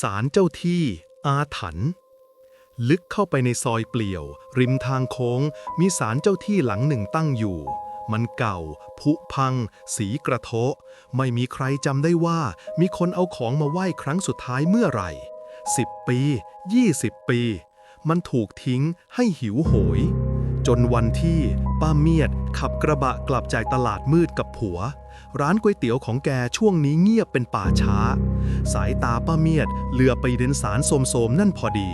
ศาลเจ้าที่ อาถรรพ์ลึกเข้าไปในซอยเปลี่ยว ริมทางโค้ง มีศาลเจ้าที่หลังหนึ่งตั้งอยู่ มันเก่า ผุพัง สีกระเทะ ไม่มีใครจำได้ว่า มีคนเอาของมาไหว้ครั้งสุดท้ายเมื่อไหร่ 10 ปี 20 ปี มันถูกทิ้งให้หิวโหย จนวันที่ป้าเมียด ขับกระบะกลับจากตลาดมืดกับผัว ร้านก๋วยเตี๋ยวของแกช่วงนี้เงียบเป็นป่าช้า สายตาป้าเมียดเหลือไปเดินสารโสมๆนั่นพอดี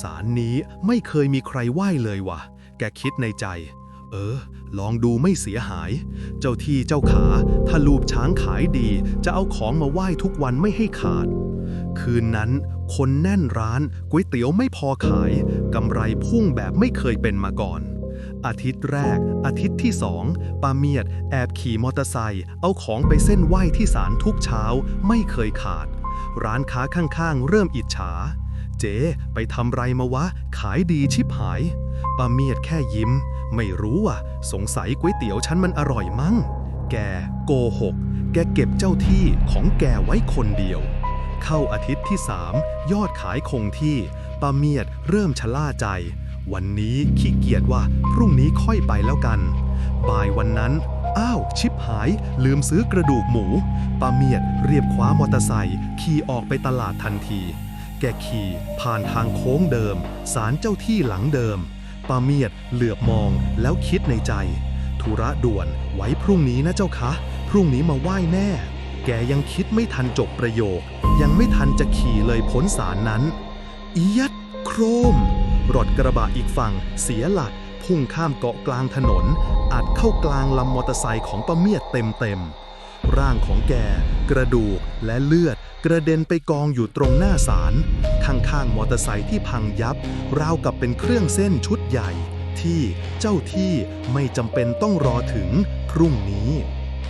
สารนี้ไม่เคยมีใครไหว้เลยวะแกคิดในใจ เออ ลองดูไม่เสียหาย เจ้าที่เจ้าขา ถ้าลูบช้างขายดี จะเอาของมาไหว้ทุกวันไม่ให้ขาด คืนนั้นคนแน่นร้านก๋วยเตี๋ยวไม่พอขายกำไรพุ่งแบบไม่เคยเป็นมาก่อน อาทิตย์แรก อาทิตย์ที่สองป้าเมียด แอบขี่มอเตอร์ไซค์เอาของไปเส้นไหว้ที่ศาลทุกเช้าไม่เคยขาด ร้านค้าข้างๆ เริ่มอิจฉา เจ๊ไปทำไรมาวะ ขายดีชิบหายป้าเมียดแค่ยิ้ม ไม่รู้อะ สงสัยก๋วยเตี๋ยวฉันมันอร่อยมั้ง แกโกหก แกเก็บเจ้าที่ของแกไว้คนเดียว เข้าอาทิตย์ที่สามยอดขายคงที่ป้าเมียดเริ่มชะล่าใจ วันนี้ขี้เกียจว่าพรุ่งนี้ค่อยไปแล้วกัน บ่ายวันนั้น อ้าว ชิบหาย ลืมซื้อกระดูกหมูป้าเมียดเรียบคว้ามอเตอร์ไซค์ขี่ออกไปตลาดทันที แกขี่ผ่านทางโค้งเดิมศาลเจ้าที่หลังเดิมป้าเมียดเหลือบมองแล้วคิดในใจ ธุระด่วนไว้พรุ่งนี้นะเจ้าคะ พรุ่งนี้มาไหว้แน่แกยังคิดไม่ทันจบประโยค ยังไม่ทันจะขี่เลยพ้นสารนั้นอียัดโครม รถกระบะอีกฝั่งเสียหลัก พุ่งข้ามเกาะกลางถนน อัดเข้ากลางลำมอเตอร์ไซค์ของป้าเมียดเต็มๆร่างของแก กระดูกและเลือด กระเด็นไปกองอยู่ตรงหน้าศาลข้างๆมอเตอร์ไซค์ที่พังยับ ราวกับเป็นเครื่องเส้นชุดใหญ่ ที่เจ้าที่ไม่จำเป็นต้องรอถึงพรุ่งนี้